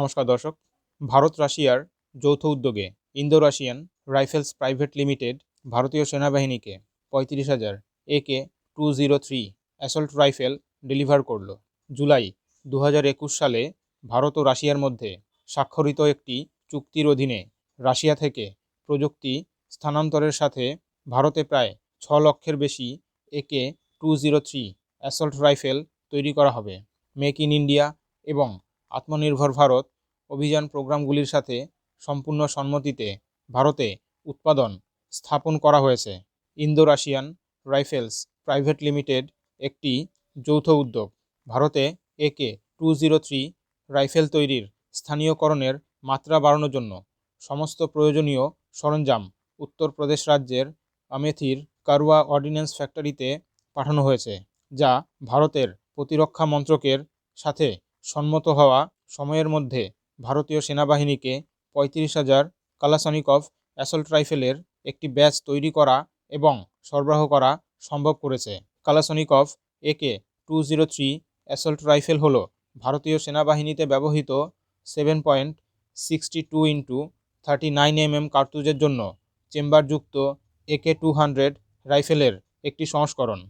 নমস্কার দর্শক। ভারত রাশিয়ার যৌথ উদ্যোগে Indo Russian Rifles Private Limited ভারতীয় সেনাবাহিনীকে পঁয়ত্রিশ হাজার AK two zero three assault rifle deliver করল। জুলাই দু হাজার একুশ সালে ভারত ও রাশিয়ার মধ্যে স্বাক্ষরিত একটি চুক্তির অধীনে রাশিয়া থেকে প্রযুক্তি স্থানান্তরের সাথে ভারতে প্রায় ছ লক্ষের বেশি AK two zero three assault rifle তৈরি করা হবে। মেক ইন ইন্ডিয়া এবং আত্মনির্ভর ভারত অভিযান প্রোগ্রামগুলির সাথে সম্পূর্ণ সম্মতিতে ভারতে উৎপাদন স্থাপন করা হয়েছে। Indo Russian rifles private limited একটি যৌথ উদ্যোগ। ভারতে একে টু জিরো থ্রি রাইফেল তৈরির স্থানীয়করণের মাত্রা বাড়ানোর জন্য সমস্ত প্রয়োজনীয় সরঞ্জাম উত্তরপ্রদেশ রাজ্যের আমেথির কারুয়া অর্ডিন্যান্স ফ্যাক্টরিতে পাঠানো হয়েছে, যা ভারতের প্রতিরক্ষা মন্ত্রকের সাথে সম্মত হওয়া সময়ের মধ্যে ভারতীয় সেনাবাহিনীকে পঁয়ত্রিশ হাজার কালাসানিকভ অ্যাসল্ট রাইফেলের একটি ব্যাচ তৈরি করা এবং সরবরাহ করা সম্ভব করেছে। Kalashnikov AK two zero three assault rifle হল। ভারতীয় সেনাবাহিনীতে ব্যবহৃত seven point sixty two into thirty nine M M কার্তুজের জন্য চেম্বারযুক্ত একে টু হান্ড্রেড রাইফেলের একটি সংস্করণ।